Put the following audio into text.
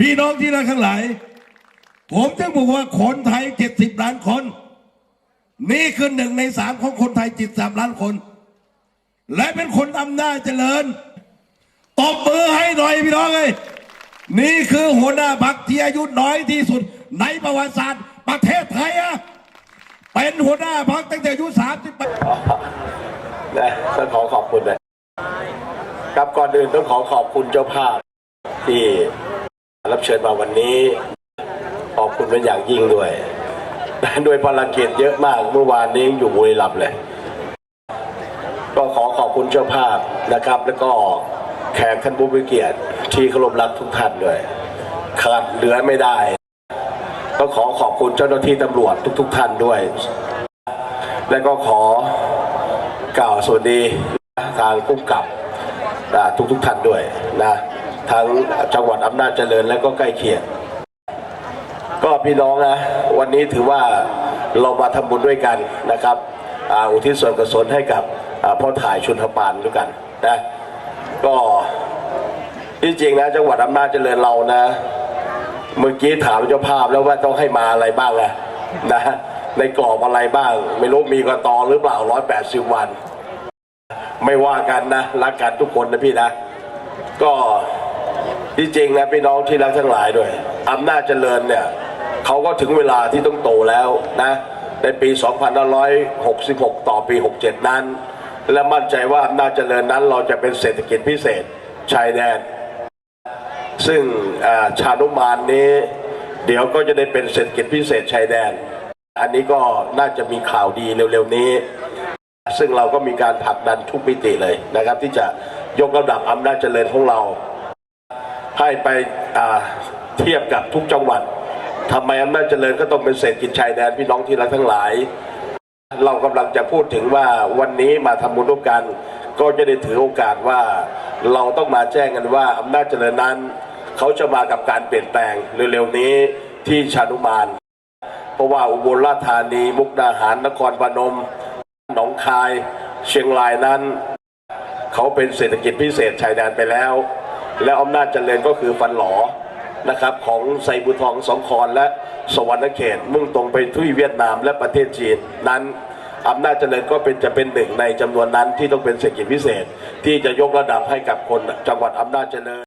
พี่น้องที่รักทั้งหลาย ผมจะบอกว่าคนไทยเจ็ดสิบล้านคน นี่คือหนึ่งในสามของคนไทยจิตสามล้านคน และเป็นคนอำนาจเจริญตบมือให้หน่อยพี่น้องเลยนี่คือหัวหน้าพรรคที่อายุน้อยที่สุด ในประวัติศาสตร์ประเทศไทยอะเป็นหัวหน้าพรรคตั้งแต่อายุสามสิบนะต้องขอขอบคุณเลยครับก่อนอื่นต้องขอขอบคุณเจ้าภาพที่ รับเชิญมาวันนี้ขอบคุณเป็นอย่างยิ่งด้วย ด้วยภารกิจเยอะมากเมื่อวานนี้อยู่บุรีรัมย์เลย ก็ขอขอบคุณเจ้าภาพนะครับ แล้วก็แขกท่านผู้มีเกียรติที่เคารพรักทุกท่านด้วยขาดเหลือไม่ได้ ก็ขอขอบคุณเจ้าหน้าที่ตำรวจทุก ๆ ท่านด้วย และก็ขอกล่าวสวัสดีทางผู้กำกับทุกทุกๆท่านด้วยนะ ทั้งจังหวัดอำนาจเจริญและก็ใกล้เคียงก็พี่น้องนะวันนี้ถือว่าเรามาทำบุญด้วยกันนะครับอุทิศส่วนกุศลให้กับพ่อถ่ายชุนทปานด้วยกันนะก็ที่จริงนะจังหวัดอำนาจเจริญเรานะเมื่อกี้ถามเจ้าภาพแล้วว่าต้องให้มาอะไรบ้างอะนะในกรอบอะไรบ้าง ไม่รู้มีกระตอหรือเปล่าร้อยแปดสิบวัน ไม่ว่ากันนะรักกันทุกคนนะพี่นะ ก็ ที่จริงนะพี่น้องที่รักทั้งหลายด้วยอำนาจเจริญเนี่ยเขาก็ถึงเวลาที่ต้องโตแล้วนะในปี 2566 ต่อปี 67 นั้น และมั่นใจว่าอำนาจเจริญนั้นเราจะเป็นเศรษฐกิจพิเศษชายแดน ซึ่งชานุมานนี้ เดี๋ยวก็จะได้เป็นเศรษฐกิจพิเศษชายแดน อันนี้ก็น่าจะมีข่าวดีเร็วๆนี้ ซึ่งเราก็มีการผลักดันทุกมิติเลยนะครับ ที่จะยกระดับอำนาจเจริญของเรา ไปเทียบกับทุกจังหวัดทำไมอำนาจเจริญก็ต้องเป็นเศรษฐกิจชายแดนพี่น้องที่รักทั้งหลาย เรากำลังจะพูดถึงว่าวันนี้มาทำบุญร่วมกัน ก็จะได้ถือโอกาสว่า เราต้องมาแจ้งกันว่าอำนาจเจริญนั้น เขาจะมากับการเปลี่ยนแปลงเร็วๆนี้ที่ชานุมาน เพราะว่าอุบลราชธานีมุกดาหารนครพนมหนองคาย เชียงรายนั้น เขาเป็นเศรษฐกิจพิเศษชายแดนไปแล้ว และอำนาจเจริญก็คือฟันหลอนะครับของไซบุทองสองคอนและสวรรณเขตมุ่งตรงไปที่เวียดนามและประเทศจีนนั้นอำนาจเจริญก็เป็นจะเป็นหนึ่งในจำนวนนั้นที่ต้องเป็นเศรษฐกิจพิเศษ ที่จะยกระดับให้กับคนจังหวัดอำนาจเจริญ